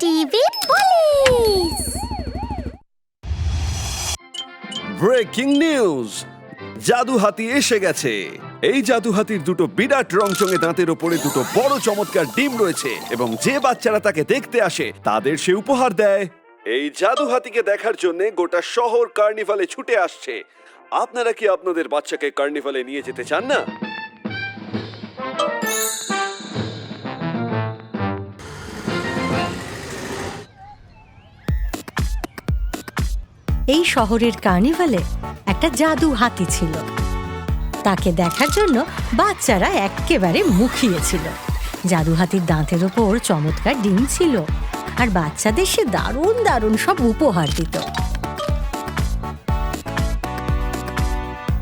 TV police breaking news জাদু হাতি এসে গেছে। এই জাদু হাতির দুটো বিরাট রংচঙে দাঁতের ওপরে দুটো বড় চমৎকার ডিম রয়েছে এবং যে বাচ্চারা তাকে দেখতে আসে, তাদের সে উপহার দেয়। এই জাদু হাতিকে দেখার জন্য গোটা শহর কার্নিভালে ছুটে আসছে। আপনারা কি আপনাদের বাচ্চাকে কার্নিভালে নিয়ে যেতে চান না? এই শহরের কার্নিভালে একটা জাদু হাতি ছিল। তাকে দেখার জন্য বাচ্চারা এক্কেবারে মুখিয়েছিল জাদু হাতির দাঁতের ওপর চমৎকার ডিম ছিল আর বাচ্চাদের সে দারুণ দারুণ সব উপহার দিত।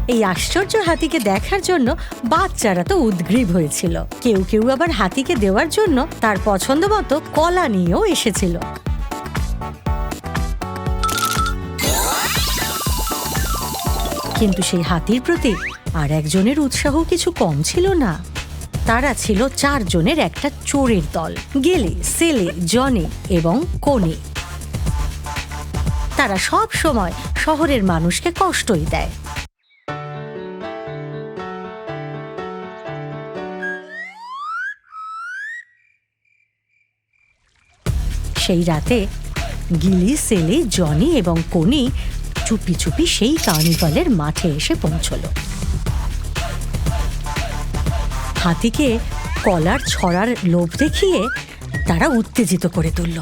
এই আশ্চর্য হাতিকে দেখার জন্য বাচ্চারা তো উদ্গ্রীব হয়েছিল। কেউ কেউ আবার হাতিকে দেওয়ার জন্য তার পছন্দ মতো কলা নিয়েও এসেছিল। কিন্তু সেই হাতির প্রতি আর একজনের উৎসাহ কিছু কম ছিল না। তারা ছিল চারজনের একটা চোরের দল, গেলে, সেলে, জনি এবং কোনি তারা সব সময় শহরের মানুষকে কষ্টই দেয়। সেই রাতে গিলি, সেলে, জনি এবং কোনি চুপি চুপি সেই কার্নিভালের মাঠে এসে পৌঁছল। হাতিকে কলার ছড়ার লোভ দেখিয়ে তারা উত্তেজিত করে তুলল।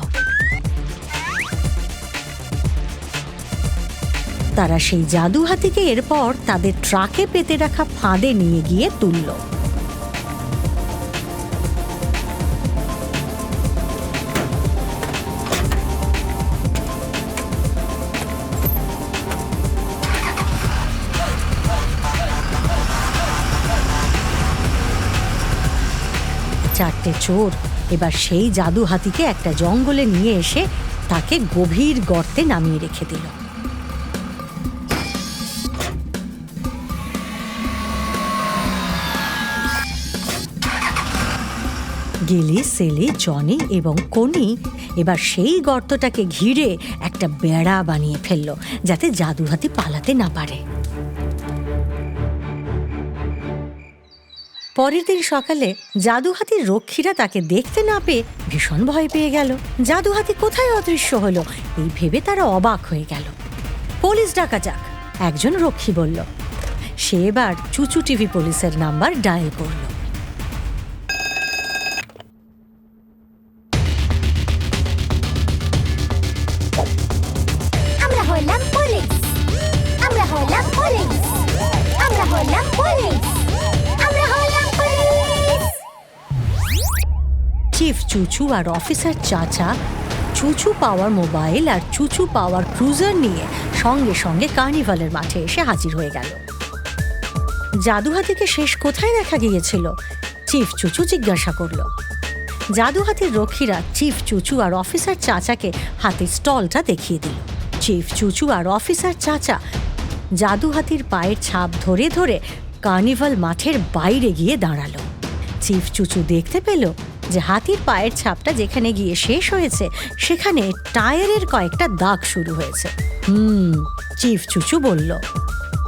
তারা সেই জাদু হাতিকে এরপর তাদের ট্রাকে পেতে রাখা ফাঁদে নিয়ে গিয়ে তুলল। চারটে চোর। এবার সেই জাদু হাতিকে একটা জঙ্গলে নিয়ে এসে তাকে গভীর গর্তে নামিয়ে রেখে দিল। গিলি, সেলি, জনি এবং কনি এবার সেই গর্তটাকে ঘিরে একটা বেড়া বানিয়ে ফেলল, যাতে জাদু হাতি পালাতে না পারে। পরের দিন সকালে জাদুহাতির রক্ষীরা তাকে দেখতে না পেয়ে ভীষণ ভয় পেয়ে গেল। জাদুহাতি কোথায় অদৃশ্য হলো? এই ভেবে তারা অবাক হয়ে গেল। পুলিশ ডাকা যাক, একজন রক্ষী বলল। সে এবার চুচু টিভি পুলিশের নাম্বার ডায়াল করল। চুচু আর অফিসার চাচা, চুচু পাওয়ার মোবাইল আর চুচু পাওয়ার ক্রুজার নিয়ে সঙ্গে সঙ্গে কার্নিভালের মাঠে এসে হাজির হয়ে গেল। জাদুহাতিকে শেষ কোথায় দেখা গিয়েছিল? চিফ চুচু জিজ্ঞাসা করল। জাদুহাতির রক্ষীরা চিফ চুচু আর অফিসার চাচাকে হাতির স্টলটা দেখিয়ে দিল। চিফ চুচু আর অফিসার চাচা জাদুহাতির পায়ের ছাপ ধরে ধরে কার্নিভাল মাঠের বাইরে গিয়ে দাঁড়াল। চিফ চুচু দেখতে পেল যে হাতির পায়ের ছাপটা যেখানে গিয়ে শেষ হয়েছে, সেখানে টায়ারের কয়েকটা দাগ শুরু হয়েছে। হুম, চিফ চুচু বলল।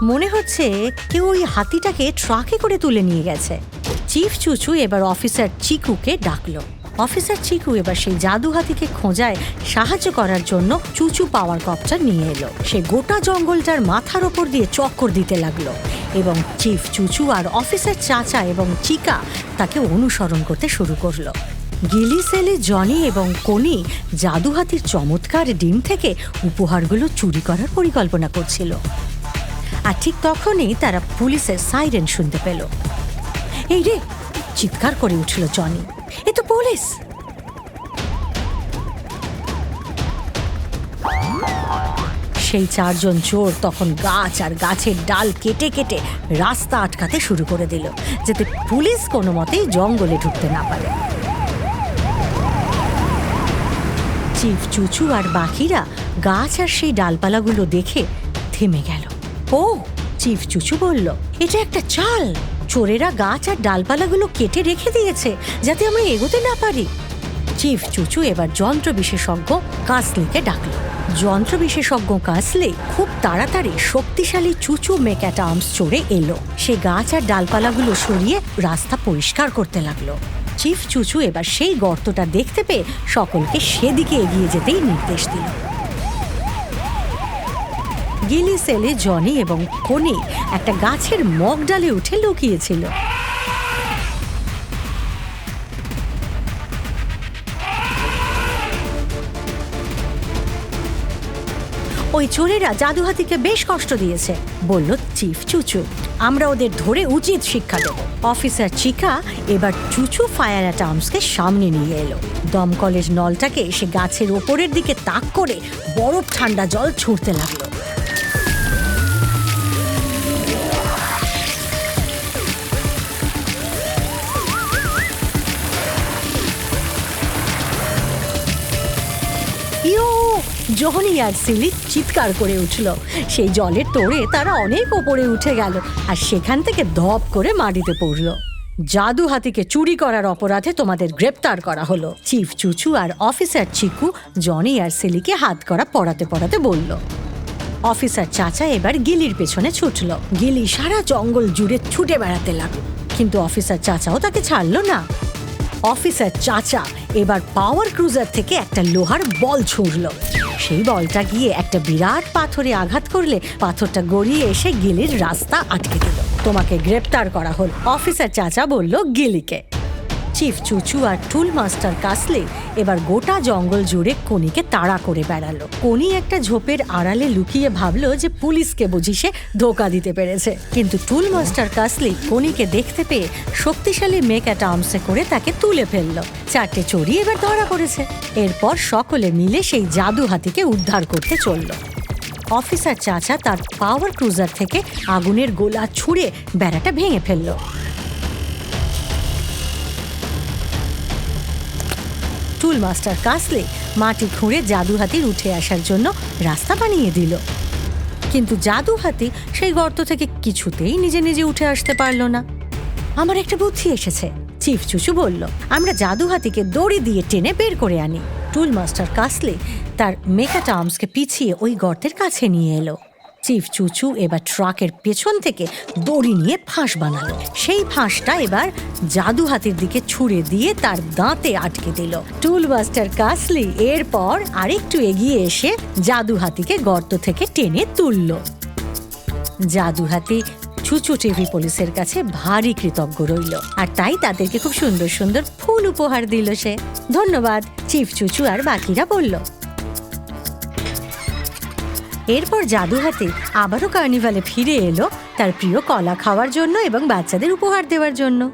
মনে হচ্ছে কেউ ওই হাতিটাকে ট্রাকে করে তুলে নিয়ে গেছে। চিফ চুচু এবার অফিসার চিকুকে ডাকলো। অফিসার চিকু এবার সেই জাদু হাতিকে খোঁজায় সাহায্য করার জন্য চুচু পাওয়ার কপটা নিয়ে এলো। সে গোটা জঙ্গলটার মাথার ওপর দিয়ে চক্কর দিতে লাগল এবং চিফ চুচু আর অফিসার চাচা এবং চিকা তাকে অনুসরণ করতে শুরু করল। গিলি সেলে, জনি এবং কোনি জাদু হাতির চমৎকার ডিম থেকে উপহারগুলো চুরি করার পরিকল্পনা করছিল। আর ঠিক তখনই তারা পুলিশের সাইরেন শুনতে পেল। এই রে, চিৎকার করে উঠল জনি। এ তো পুলিশ! সেই চারজন চোর তখন গাছ আর গাছের ডাল কেটে কেটে রাস্তা আটকাতে শুরু করে দিল, যাতে পুলিশ কোনো মতেই জঙ্গলে ঢুকতে না পারে। চিফ চুচু আর বাকিরা গাছ আর সেই ডালপালাগুলো দেখে থেমে গেল। ও, চিফ চুচু বলল, এটা একটা চাল। চোরেরা গাছ আর ডালপালাগুলো কেটে রেখে দিয়েছে, যাতে আমরা এগোতে না পারি। চিফ চুচু এবার যন্ত্র বিশেষজ্ঞ কাসলিকে ডাকল। যন্ত্র বিশেষজ্ঞ কাসলি খুব তাড়াতাড়ি শক্তিশালী চুচু মেক্যাট আর্মস চড়ে এলো। সে গাছ আর ডালপালাগুলো সরিয়ে রাস্তা পরিষ্কার করতে লাগল। চিফ চুচু এবার সেই গর্তটা দেখতে পেয়ে সকলকে সেদিকে এগিয়ে যেতেই নির্দেশ দিল। গিলি সেলে জনি এবং কোনি একটা গাছের মগ ডালে উঠে লুকিয়েছিল। ওই চোরেরা জাদুহাতিকে বেশ কষ্ট দিয়েছে, বলল, চিফ চুচু, আমরা ওদের ধরে উচিত শিক্ষা দেব। অফিসার চিকা এবার চুচু ফায়ার অ্যাটার্মসকে সামনে নিয়ে এলো। দমকলের নলটাকে সে গাছের ওপরের দিকে তাক করে বরফ ঠান্ডা জল ছুঁড়তে লাগল। জহনি আর সিলি চিৎকার করে উঠল। সেই জলের তোড়ে তারা অনেক ওপরে উঠে গেল আর সেখান থেকে ধপ করে মাটিতে পড়ল। জাদু হাতিকে চুরি করার অপরাধে তোমাদের গ্রেপ্তার করা হলো, চিফ চুচু আর অফিসার চিকু জনি আর সিলিকে হাত করা পড়াতে পড়াতে বলল। অফিসার চাচা এবার গিলির পেছনে ছুটল। গিলি সারা জঙ্গল জুড়ে ছুটে বেড়াতে লাগল, কিন্তু অফিসার চাচাও তাকে ছাড়লো না। অফিসার চাচা এবার পাওয়ার ক্রুজার থেকে একটা লোহার বল ছুঁড়ল। সেই বলটা গিয়ে একটা বিরাট পাথরে আঘাত করলে পাথরটা গড়িয়ে এসে গিলির রাস্তা আটকে দিল। তোমাকে গ্রেপ্তার করা হল, অফিসার চাচা বলল গিলিকে। চিফ চুচু আর টুল মাস্টার কাসলে এবার গোটা জঙ্গল জুড়ে কনিকে তাড়া করে বেড়ালো। কনি একটা ঝোপের আড়ালে লুকিয়ে ভাবলো যে পুলিশকে বুঝি সে ধোকা দিতে পেরেছে। কিন্তু টুল মাস্টার কাসলি কনিকে দেখতে পেয়ে শক্তিশালী মেক অ্যাট আর্মসে করে তাকে তুলে ফেলল। চারটে চড়ি এবার ধরা পড়েছে। এরপর সকলে মিলে সেই জাদু হাতিকে উদ্ধার করতে চলল। অফিসার চাচা তার পাওয়ার ক্রুজার থেকে আগুনের গোলা ছুঁড়ে বেড়াটা ভেঙে ফেলল। টুল মাস্টার কাসলে মাটি খুঁড়ে জাদু হাতির উঠে আসার জন্য রাস্তা বানিয়ে দিল। কিন্তু জাদু হাতি সেই গর্ত থেকে কিছুতেই নিজে নিজে উঠে আসতে পারল না। আমার একটা বুদ্ধি এসেছে, চিফ চুচু বলল, আমরা জাদু হাতিকে দড়ি দিয়ে টেনে বের করে আনি। টুল মাস্টার কাসলে তার মেকাটা আর্মসকে পিছিয়ে ওই গর্তের কাছে নিয়ে এলো। চিফ চুচু এবার ট্রাকের পেছন থেকে দড়ি নিয়ে ফাঁস বানালো। সেই ফাঁসটা এবার জাদু হাতির দিকে ছুঁড়ে দিয়ে তার দাঁতে আটকে দিল। টুল মাস্টার কাসলি এরপর আরেকটু এগিয়ে এসে জাদু হাতিকে গর্ত থেকে টেনে তুলল। জাদু হাতি চুচু টিভি পুলিশের কাছে ভারী কৃতজ্ঞ রইল। আর তাই তাদেরকে খুব সুন্দর সুন্দর ফুল উপহার দিল সে। ধন্যবাদ, চিফ চুচু আর বাকিরা বলল। এরপর জাদুহাতে আবারও কার্নিভালে ফিরে এলো তার প্রিয় কলা খাওয়ার জন্য এবং বাচ্চাদের উপহার দেওয়ার জন্য।